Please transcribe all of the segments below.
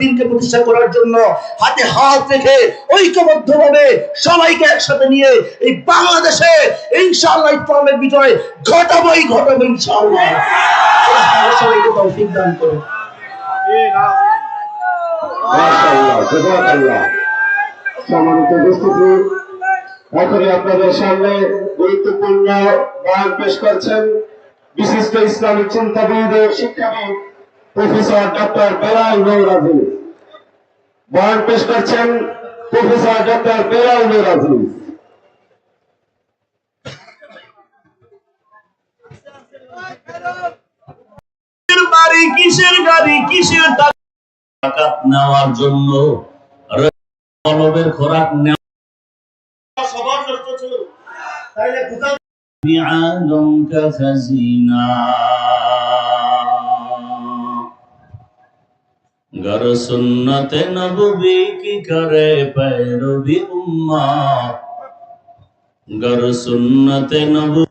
দিনকে প্রতিষ্ঠা করার জন্য হাতে হাত রেখে সবাইকে একসাথে নিয়ে এই বাংলাদেশে ইনশাআল্লাহ বিজয় ঘটাবো আপনাদের সামনে গুরুত্বপূর্ণ পেশ করছেন বিশিষ্ট ইসলামিক চিন্তাবিদ শিক্ষাবিদ প্রফেসর ডক্টর বেলাল নূর আজিজ বয়ান পেশ করছেন প্রফেসর ডক্টর বেলাল নূর আজিজ কিসের বাড়ি কিসের গাড়ি কিসের টাকা নেওয়ার জন্য খোরাক নেওয়া। সবার নষ্ট ছিল। তাইলে কোথায় গর সুন্নতে নবী কি করে পৈরবি উম্মা গর সুন্নতে নবী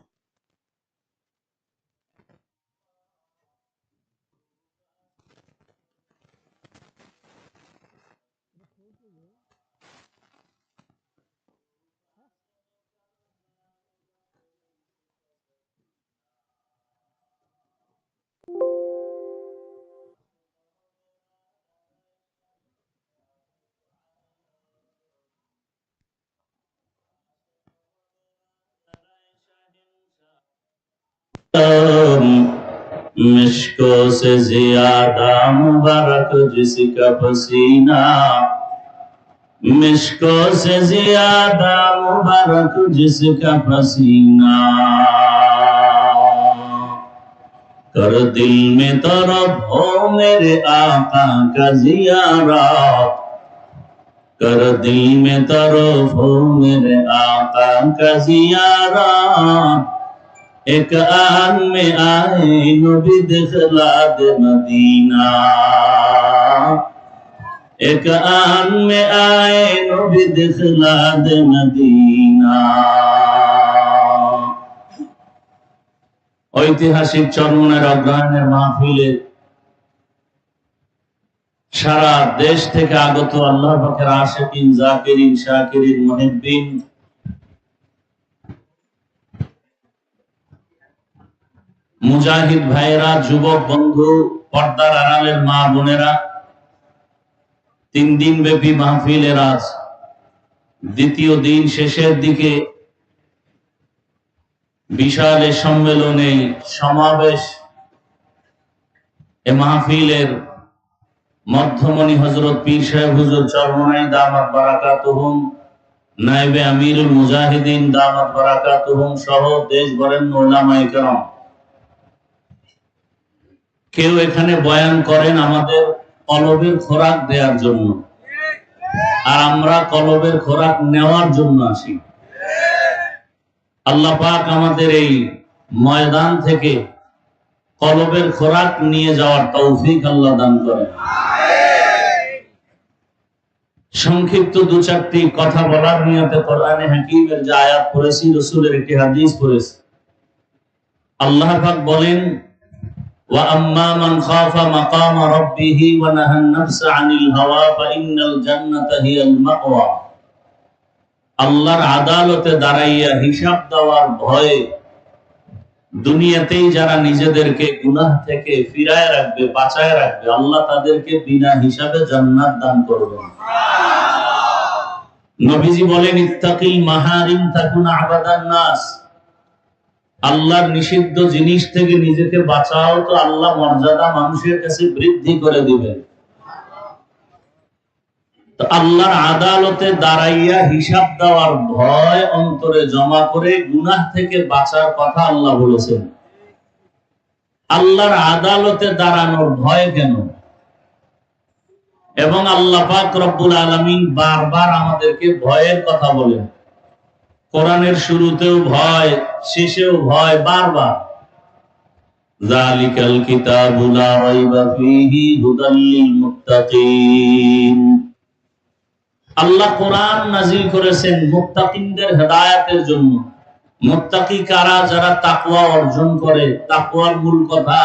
مشکو سے زیادہ مبارک جس کا پسینہ مشکو سے زیادہ مبارک جس کا پسینہ کر دل میں طرف ہو میرے آقا کا زیارہ کر دل میں طرف ہو میرے آقا کا زیارہ এক آن میں آئے نبی دخلا ঐতিহাসিক চরমনের অধ্যয়নের মাহফিলে সারা দেশ থেকে আগত আল্লাহ পাকের আশেকিন জাকিরিন, শাকিরিন, মহিবিন মুজাহিদ ভাইয়েরা, যুবক বন্ধু, পর্দার আড়ালের মা বোনেরা তিন দিন ব্যাপী মাহফিলের আজ দ্বিতীয় দিন শেষের দিকে বিশাল এ সম্মেলনে সমাবেশ এ মাহফিলের মধ্যমণি হজরত পীর সাহেব হুজুর চরমনাই দামাত বারাকাতুহুম নাইবে আমিরুল মুজাহিদিন দামাত বারাকাতুহুম সহ দেশ বরেণ্য ওলামায়ে কেরাম। কেউ এখানে বয়ান করেন আমাদের কলবের খোরাক দেওয়ার জন্য। আর আমরা কলবের খোরাক নেওয়ার জন্য আসি। আল্লাহ পাক আমাদের এই ময়দান থেকে কলবের খোরাক নিয়ে যাওয়ার তৌফিক আল্লাহ দান করেন। সংক্ষিপ্ত দু চারটি কথা বলার নিয়তে কোরআনে হাকিমের যে আয়াত পড়েছি, রসুলের একটি হাদিস পড়েছি। আল্লাহ পাক বলেন وأما من خاف مقام ربه ونهى النفس عن الهوى فإن الجنة هي المأوى আল্লাহর আদালতে দাঁড়াইয়া হিসাব দেওয়ার ভয়ে দুনিয়াতেই যারা নিজেদেরকে গুনাহ থেকে ফিরায় রাখবে বাঁচায় রাখবে আল্লাহ তাদেরকে বিনা হিসাবে জান্নাত দান করবেন নবীজি বলেন ইত্তাকিল মাহারিম তাকুন আবাদান নাস আল্লাহর নিষিদ্ধ জিনিস থেকে নিজেকে বাঁচাও তো আল্লাহ মর্যাদা মানুষের কাছে বৃদ্ধি করে দিবেন। আল্লাহর আদালতে দাঁড়াইয়া হিসাব দেওয়ার ভয় অন্তরে জমা করে গুনাহ থেকে বাঁচার কথা আল্লাহ বলেছেন। আল্লাহর আদালতে দাঁড়ানোর ভয় কেন? এবং আল্লাহ পাক রব্বুল আলামিন বারবার আমাদেরকে ভয়ের কথা বলেন। কোরআনের শুরুতেও ভয়, শেষেও ভয় বারবার। জালিকাল রাইবা ফীহি মুত্তাকিন আল্লাহ কোরআন করেছেন মুত্তাকিনদের হেদায়েতের জন্য। মুত্তাকি কারা যারা তাকওয়া অর্জন করে, তাকওয়ার মূল কথা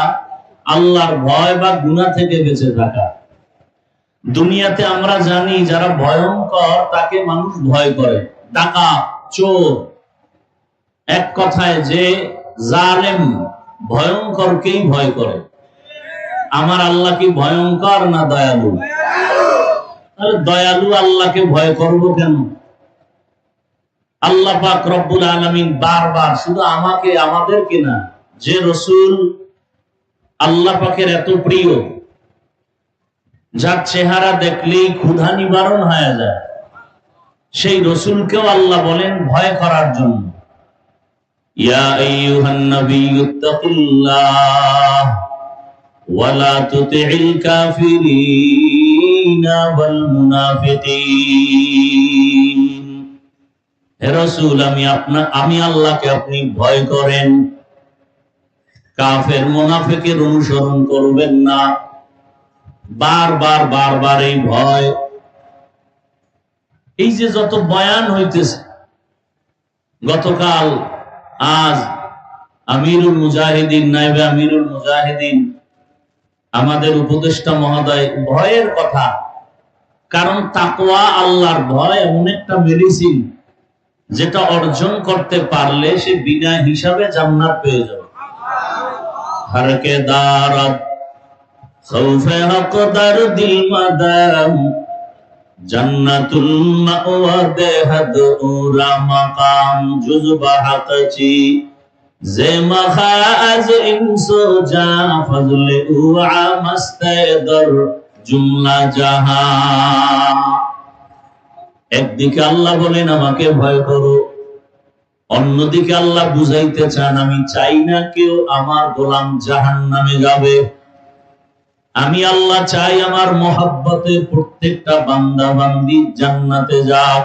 আল্লাহর ভয় বা গুনাহ থেকে বেঁচে থাকা। দুনিয়াতে আমরা জানি যারা ভয়ঙ্কর, তাকে মানুষ ভয় করে। ডাকাত চোর। এক কথায় যে জালেম ভয়ঙ্করকেই ভয় করে? আমার আল্লাহ কি ভয়ঙ্কর না দয়ালু? তাহলে দয়ালু আল্লাহকে ভয় করব কেন? আল্লাহ পাক রব্বুল আলামিন বারবার শুধু আমাকে, আমাদেরকে না, যে রসুল আল্লাহ পাকের এত প্রিয়, যার চেহারা দেখলেই ক্ষুধা নিবারণ হয়ে যায়। সেই রসুলকেও আল্লাহ বলেন ভয় করার জন্য। আমি আপনা, আমি আল্লাহকে আপনি ভয় করেন। কাফের মুনাফিকের অনুসরণ করবেন না। বারবার বারবার এই ভয় এই যে যত বয়ান হইতেছে, গতকাল আজ আমিরুল মুজাহিদিন, নাইবে আমিরুল মুজাহিদিন, আমাদের উপদেষ্টা মহোদয়, ভয়ের কথা। কারণ তাকোয়া আল্লাহর ভয়, এমন একটা মেডিসিন যেটা অর্জন করতে পারলে সে বিনা হিসাবে জান্নাত পেয়ে যাবে। হারকে দারাত খৌফে হকদার দিল মাদাম। যে ইনসো ফজলে জুমলা জাহা একদিকে আল্লাহ বলেন, আমাকে ভয় করো। অন্যদিকে আল্লাহ বুঝাইতে চান, আমি চাই না কেউ আমার গোলাম জাহান নামে যাবে। আমি আল্লাহ চাই আমার মহাব্বতে প্রত্যেকটা বান্দা বান্দি জান্নাতে যাক।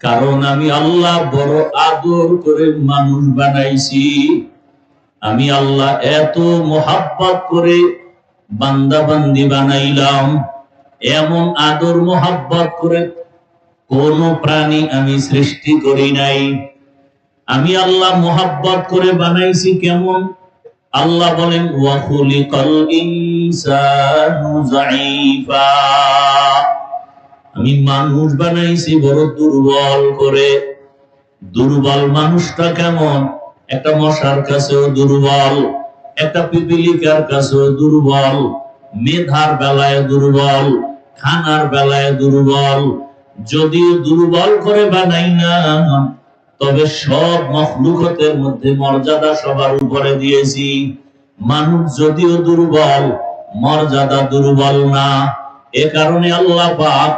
কারণ আমি আল্লাহ বড় আদর করে মানুষ বানাইছি। আমি আল্লাহ এত মোহাব্বত করে বান্দা বান্দি বানাইলাম। এমন আদর মোহাব্বত করে কোন প্রাণী আমি সৃষ্টি করি নাই। আমি আল্লাহ মোহাব্বত করে বানাইছি কেমন? আল্লাহ বলেন আমি মানুষ বানাইছি বড় দুর্বল করে। দুর্বল মানুষটা কেমন? একটা মশার কাছেও দুর্বল, একটা পিপিলিকার কাছেও দুর্বল, মেধার বেলায় দুর্বল, খানার বেলায় দুর্বল। যদিও দুর্বল করে বানাই না তবে সব মখলুকতের মধ্যে মর্যাদা সবার উপরে দিয়েছি। মানুষ যদিও দুর্বল, মর্যাদা দুর্বল না। এ কারণে আল্লাহ পাক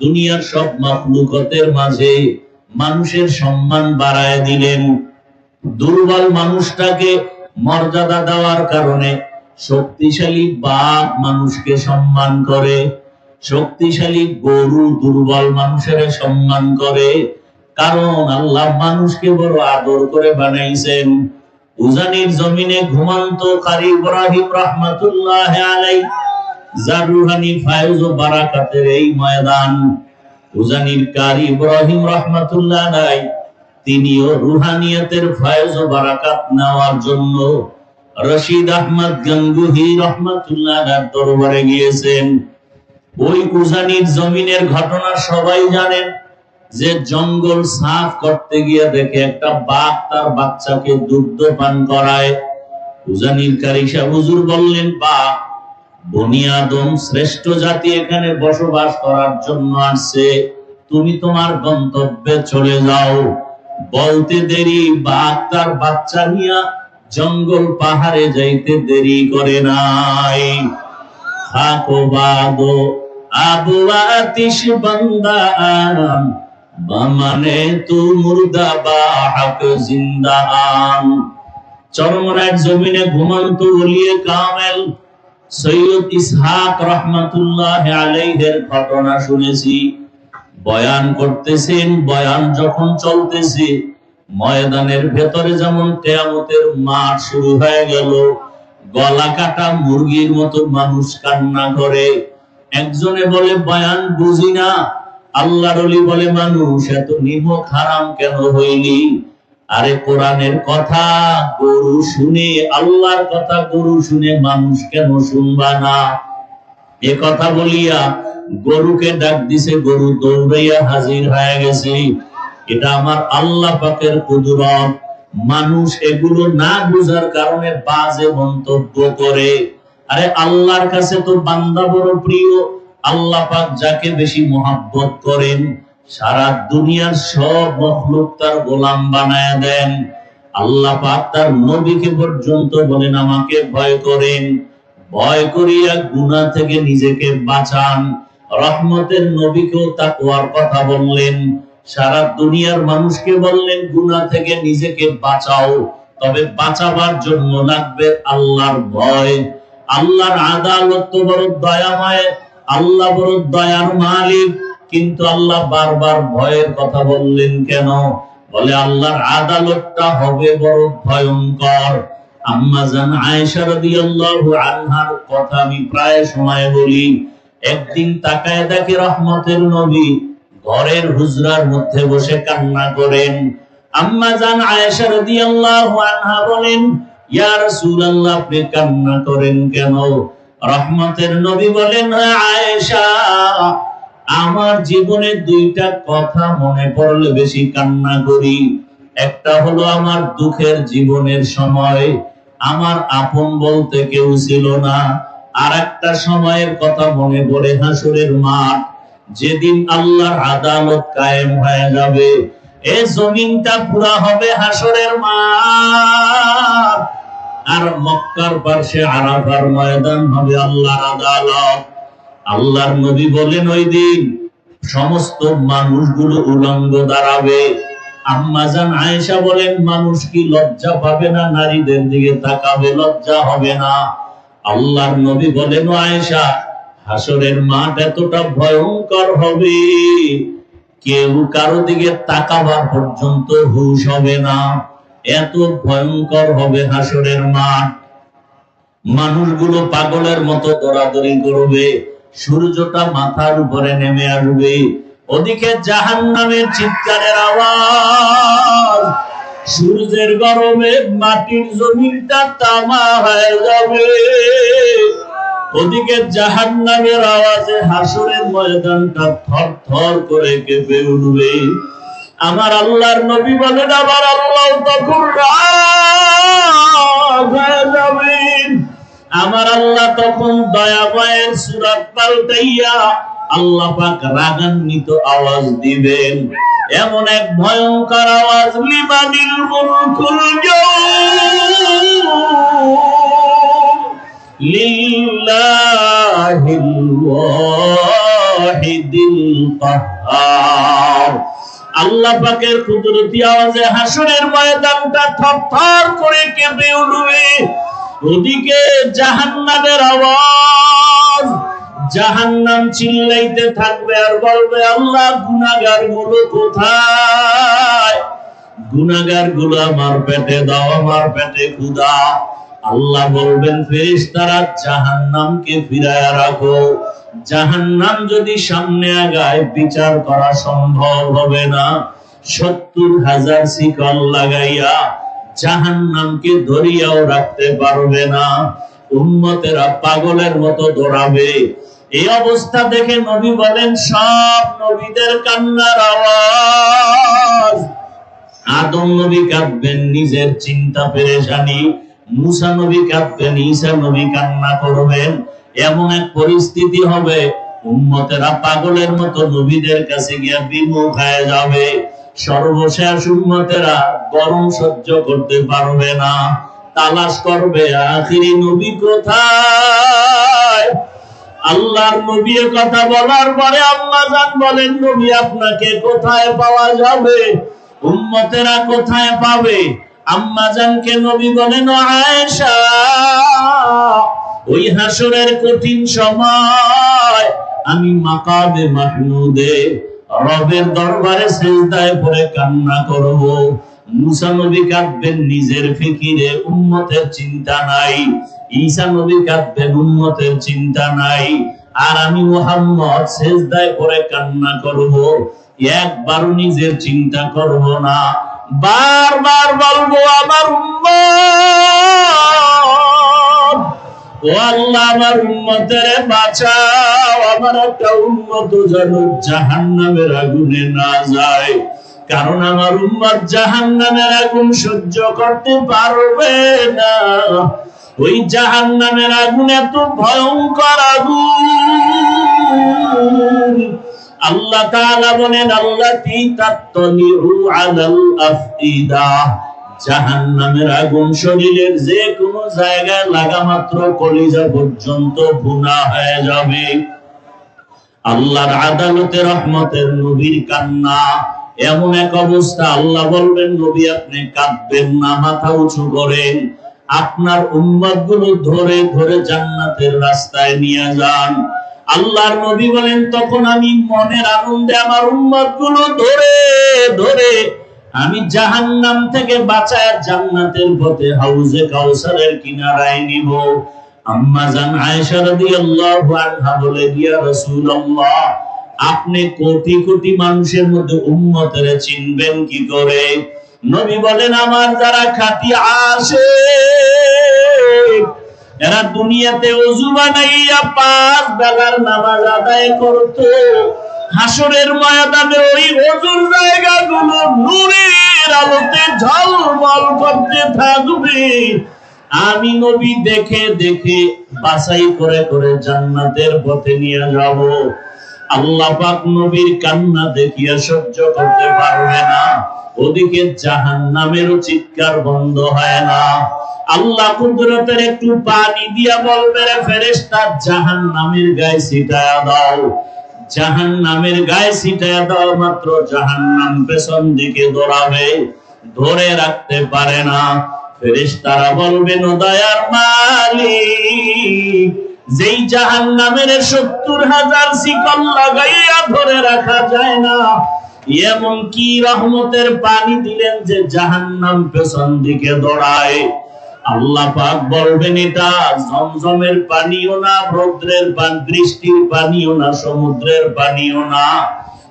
দুনিয়ার সব মখলুকতের মাঝে মানুষের সম্মান বাড়ায় দিলেন। দুর্বল মানুষটাকে মর্যাদা দেওয়ার কারণে শক্তিশালী বাঘ মানুষকে সম্মান করে, শক্তিশালী গরু দুর্বল মানুষের সম্মান করে কারণ আল্লাহ মানুষকে বড় আদর করে বানাইছেন। উজানির জমিনে ঘুমান্ত কারি ইব্রাহিম রহমাতুল্লাহ আলাই যার রুহানি ফায়জ ও বারাকাতের এই ময়দান। উজানির কারি ইব্রাহিম রহমাতুল্লাহ আলাই তিনিও রুহানিয়াতের ফায়জ ও বারাকাত নেওয়ার জন্য রশিদ আহমদ গঙ্গুহি রহমাতুল্লাহ দরবারে গিয়েছেন। ওই উজানির জমিনের ঘটনা সবাই জানেন। যে জঙ্গল সাফ করতে গিয়ে দেখে একটা বাঘ তার বাচ্চাকে দুগ্ধ পান করায়। বললেন শ্রেষ্ঠ জাতি এখানে বসবাস করার জন্য আসছে। তুমি তোমার গন্তব্যে চলে যাও। বলতে দেরি, বাঘ তার বাচ্চা নিয়া জঙ্গল পাহাড়ে যাইতে দেরি করে নাই। থাকো বাদো আবু আতিশ বান্দা বামানে তু মুর্দা বা হক জমিনে ঘুমন্ত ওলিয়ে কামেল। সৈয়দ ইসহাক রহমাতুল্লাহ আলাইহের ঘটনা শুনেছি। বয়ান করতেছেন, বয়ান যখন চলতেছে, ময়দানের ভেতরে যেমন কেয়ামতের মাঠ শুরু হয়ে গেল, গলা কাটা মুরগির মতো মানুষ কান্না করে। একজনে বলে, বয়ান বুঝি না। আল্লাহর বলে, মানুষ, এত নিমক হারাম কেন হইলি? আরে, কোরআনের কথা গরু শুনে, আল্লাহর কথা গরু শুনে মানুষ কেন শুনবা না? এ কথা বলিয়া গরুকে ডাক দিছে, গরু, দৌড়াইয়া হাজির হয়ে গেছে। এটা আমার আল্লাহ পাকের কুদরত। মানুষ এগুলো না বুঝার কারণে বাজে মন্তব্য করে। আরে, আল্লাহর কাছে তো বান্দা বড় প্রিয়। আল্লাহ পাক যাকে বেশি মোহাব্বত করেন, সারা দুনিয়ার সব মখলুক তার গোলাম বানায় দেন। আল্লাহ পাক তার নবীকে পর্যন্ত বলেন, আমাকে ভয় করেন। ভয় করিয়া গুনাহ থেকে নিজেকে বাঁচান। রহমতের নবীকেও তাকওয়ার কথা বললেন। সারা দুনিয়ার মানুষকে বললেন, গুনাহ থেকে নিজেকে বাঁচাও। তবে বাঁচাবার জন্য লাগবে আল্লাহর ভয়। আল্লাহর আদালত তো বড় দয়াময়। আল্লাহ বড় দয়ার মালিক, কিন্তু আল্লাহ বারবার ভয়ের কথা বললেন কেন? বলে, আল্লাহর আদালতটা হবে বড় ভয়ঙ্কর। সময় বলি। একদিন রহমতের নবী ঘরের হুজরার মধ্যে বসে কান্না করেন। কান্না করেন কেন? রহমতের নবী বলেন "হ্যাঁ, আয়েশা আমার জীবনে দুইটা কথা মনে পড়লে বেশি কান্না করি। একটা হলো আমার দুঃখের জীবনের সময় আমার আপন বলতে কেউ ছিল না। আর একটা সময়ের কথা মনে পড়ে হাসুরের মাঠ যেদিন আল্লাহর আদালত কায়েম হয়ে যাবে এ জমিনটা পুরা হবে হাসরের মাঠ। আর মক্কার পাশে আরাফার ময়দান হবে আদালত। আল্লাহর নবী বলেন ওই দিন সমস্ত মানুষগুলো উলঙ্গ দাঁড়াবে। আম্মাজান আয়েশা বলেন, মানুষ কি লজ্জা পাবে না? নারীদের দিকে তাকাবে, লজ্জা হবে না। আল্লাহর নবী বলেন, "ও আয়েশা, হাসরের মাঠ এতটা ভয়ঙ্কর হবে। কেউ কারও দিকে তাকাবার পর্যন্ত হুশ হবে না। এত ভয়ঙ্কর হবে হাসরের মাঠ। মানুষগুলো পাগলের মতো দৌড়াদৌড়ি করবে, সূর্যটা মাথার উপরে নেমে আসবে। ওদিকে জাহান নামের চিৎকারের আওয়াজ, সূর্যের গরমে মাটির জমিনটা তামা হয়ে যাবে। ওদিকে জাহান নামের আওয়াজে হাসুরের ময়দানটা থর থর করে কেঁপে উঠবে। আমার আল্লাহর নবী বলেন, আমার আল্লাহ তখন আমার আল্লাহ তখন দয়াময়ের সুরাত পাল্টাইয়া আল্লাহ পাক রাগান্বিত আওয়াজ দিবেন। এমন এক ভয়ঙ্কর আওয়াজ লিমানিল মুলকুল লিল্লাহিল ওয়াহিদিল কাহ্হার আল্লাহ পাকের কুদরতি আওয়াজে হাসরের ময়দানটা থরথর করে কেঁপে উঠবে। ওদিকে জাহান্নামের আওয়াজ, জাহান্নাম চিল্লাইতে থাকবে আর বলবে, আল্লাহ গুনাহগারগুলো কোথায়? গুনাহগারগুলো আমার পেটে দাও, আমার পেটে ক্ষুধা। আল্লাহ বলবেন, ফেরেশতারা জাহান্নামকে ফিরায়া রাখো। জাহান্নাম যদি সামনে আগায় বিচার করা সম্ভব হবে না। সত্তর হাজার শিকল লাগাইয়া জাহান্নামকে ধরিয়াও রাখতে পারবে না। উম্মতেরা পাগলের মতো দৌড়াবে। এই অবস্থা দেখে নবী বলেন, সব নবীদের কান্নার আওয়াজ। আদম নবী কাঁদবেন, নিজের চিন্তা পেরেশানি। মুসা নবী কাঁদবেন, ঈসা নবী কান্না করবেন। এমন এক পরিস্থিতি হবে, উম্মতেরা পাগলের মতো নবীদের কাছে গিয়া বিমুখ হয়ে যাবে। সর্বশেষ উম্মতেরা গরম সহ্য করতে পারবে না, তালাশ করবে, আখিরি নবী কোথায়? আল্লাহর নবী কথা বলার পরে আম্মা জান বলেন, নবী আপনাকে কোথায় পাওয়া যাবে? উম্মতেরা কোথায় পাবে? আম্মা জানকে নবী বলেন "ও আয়েশা। ওই হাসরের কঠিন সময় আমি মাকাবে মাহমুদে রবের দরবারে সেজদায় পড়ে কান্না করব। মুসা নবী কাঁদবেন নিজের ফিকিরে, উম্মতের চিন্তা নাই। ঈসা নবী কাঁদবেন, উম্মতের চিন্তা নাই। আর আমি মুহাম্মদ সেজদায় পড়ে কান্না করব। একবার নিজের চিন্তা করব না। বারবার বলব, আমার উম্মত! আল্লাহ আমার আমার একটা উম্মত যেন জাহান্নামের আগুনে কারণ আমার আগুন সহ্য করতে পারবে না। ওই জাহান্নামের আগুন এত ভয়ঙ্কর আগুন। আল্লাহ বলেন আল্লাতি তাত্তালিউ আলাল আফইদা জাহান্নামের আগুন শরীরের যে কোনো জায়গায় লাগা মাত্র কলিজা পর্যন্ত ভুনা হয়ে যাবে। আল্লাহর আদালতে রহমতের নবীর কান্না, এমন এক অবস্থা আল্লাহ বলবেন, নবী, আপনি কাঁদবেন না, মাথা উঁচু করেন। আপনার উম্মতগুলো ধরে ধরে জান্নাতের রাস্তায় নিয়ে যান। আল্লাহর নবী বলেন, তখন আমি মনের আনন্দে আমার উম্মতগুলো ধরে ধরে আমি জাহান্নাম থেকে বাঁচায় জান্নাতের পথে হাউজে কাউসারের কিনারায় নিব। আম্মা জান আয়েশা রাদিয়াল্লাহু আনহা বলে, ইয়া রাসূলুল্লাহ, আপনি কোটি কোটি মানুষের মধ্যে উম্মতের চিনবেন কি করে? নবী বলেন, আমার যারা খাঁটি আসে এরা দুনিয়াতে অজু বানাইয়া পাঁচ বেলার নামাজ আদায় করত, হাসরের ময়দানে ওই অজুর জায়গাগুলো নূরের আলোতে ঝলমল করতে থাকবে। আমি নবী দেখে দেখে বাছাই করে করে জান্নাতের পথে নিয়ে যাব। আল্লাহ পাক নবীর কান্না দেখিয়া সহ্য করতে পারবে না। ওদিকে জাহান্নামেরও চিৎকার বন্ধ হয় না। আল্লাহ কুদরতের একটু পানি দিয়া বলবে, রে ফেরেশতা, জাহান্নামের গায়ে ছিটায়া দাও। জাহান নামের গায়ে ছিটায় দেওয়া মাত্র জাহান নাম পেছন দিকে দৌড়াবে ধরে রাখতে পারে না। ফেরেশতারা বলবেন ও দয়ার মালিক যেই জাহান নামের সত্তর হাজার শিকল লাগাইয়া ধরে রাখা যায় না এমন কি রহমতের পানি দিলেন যে জাহান নাম পেছন দিকে দৌড়ায়। আল্লাহ পাক বলবেন এটা, জমজমের পানিও না, রৌদ্রের পানি, বৃষ্টির পানিও না, সমুদ্রের পানিও না।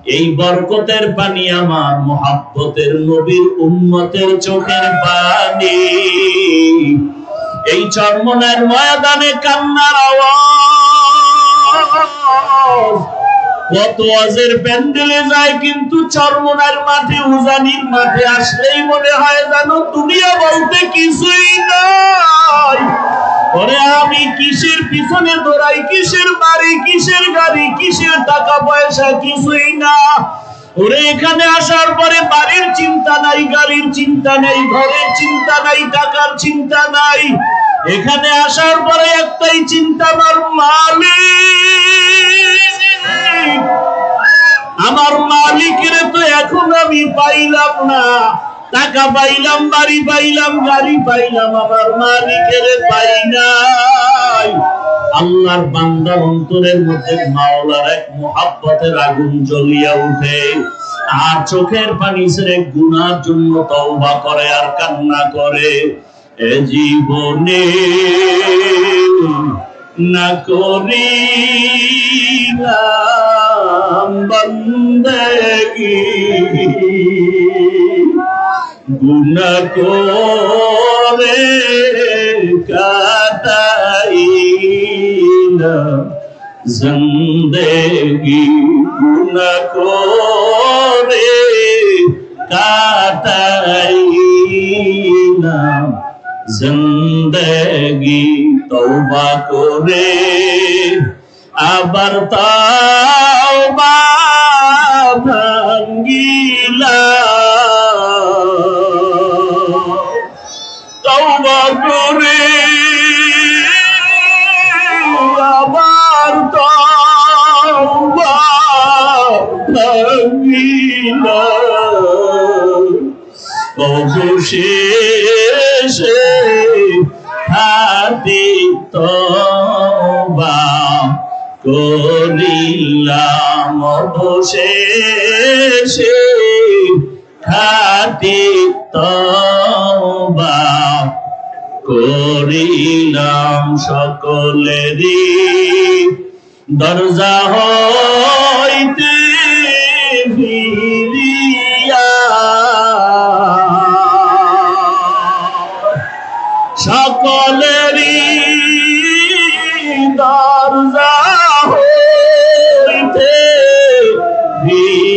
এই বরকতের পানি আমার মোহাব্বতের নবীর উম্মতের চোখের পানি। এই চর্মনের ময়দানে কান্নার আওয়াজ। কত আজের প্যান্ডেলে যায় কিন্তু চরমনার মাঠে, উজানির মাঠে আসলেই মনে হয় জানো দুনিয়া বলতে কিছুই নাই। ওরে আমি কিসের পিছনে দৌড়াই, কিসের বাড়ি, কিসের গাড়ি, কিসের টাকা পয়সা কিছুই না। ওরে এখানে আসার পরে বাড়ির চিন্তা নাই, গাড়ির চিন্তা নাই, ঘরের চিন্তা নাই, টাকার চিন্তা নাই। এখানে আসার পরে একটাই চিন্তা, আমার মালিক। আমার মালিকের তো এখন আমি পাইলাম না। টাকা পাইলাম, বাড়ি পাইলাম, গাড়ি পাইলাম, আমার মালিকের পাই নাই। আল্লাহর বান্দা অন্তরের মধ্যে মাওলার এক মোহাব্বতের আগুন জ্বলিয়া উঠে। আর চোখের পানি ছেড়ে গুনার জন্য তওবা করে আর কান্না করে। এ জীবনে না করিলাম বন্দগি। গুনা করে কাটাইলা জিন্দেগি গুনা করে কাটাইলা জিন্দেগি তওবা করে আবার তওবা ভাঙ্গিলা অবশেষে হাতি তবা করিলাম অবশেষে হাতি তবা করিলাম সকলেরই। দরজা হইতে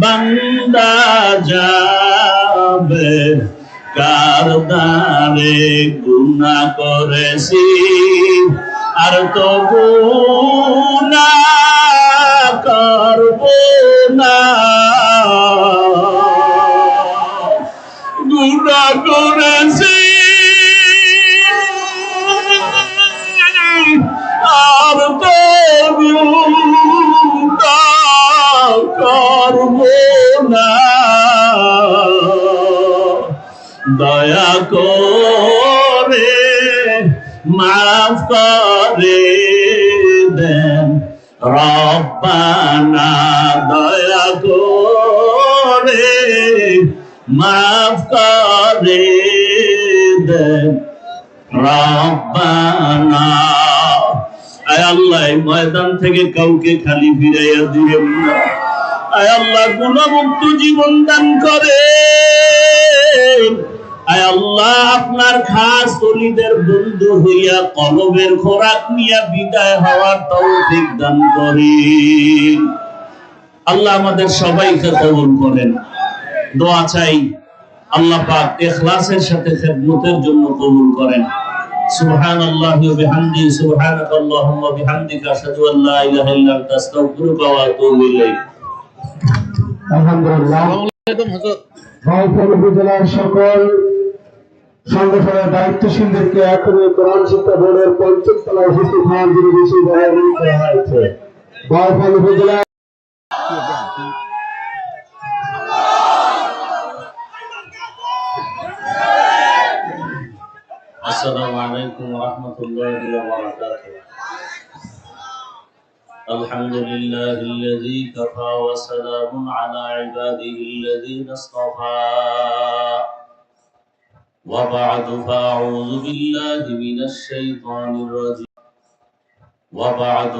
বান্দা যাবে কারদারে গুণা করেছি? আর তো গুণা করব না। গুণা করেছি। আর তো গুণা করব না। দয়া করে মাফ করে দেন। রব্বানা, দয়া করে মাফ করে দেন। আয় আল্লাহ ময়দান থেকে কাউকে খালি ফিরাইয়া দিবেন না। আয় আল্লাহ গুণমুক্ত জীবন দান করে। আয় আল্লাহ আপনার খাস অলিদের বন্ধু হইয়া কলবের খোরাক নিয়া বিদায় হওয়ার তৌফিক দান করেন আল্লাহ আমাদের সবাইকে কবুল করেন। দোয়া চাই আল্লাহ পাক ইখলাসের সাথে খেদমতের জন্য কবুল করেন। সুবহান আল্লাহ বিহামদি সুবহানাক আল্লাহুম্মা বিহামদিকা, আশহাদু আল লা ইলাহা ইল্লা আনতা আস্তাগফিরুকা ওয়া আতুবু ইলাইক। আলহামদুলিল্লাহ ভাইপুর উপজেলার সকল সংগঠনের দায়িত্বশীলদেরকে এখনই কোরআন শিক্ষা বোর্ডের পঞ্চম তলায় উপস্থিত হওয়ার জন্য বিশেষ অনুরোধ করা হয়েছে ভাইপুর উপজেলা السلام عليكم ورحمة الله وبركاته الحمد لله الذي كفى وسلام على عباده الذين اصطفى. وبعد فأعوذ بالله من الشيطان الرجيم. وبعد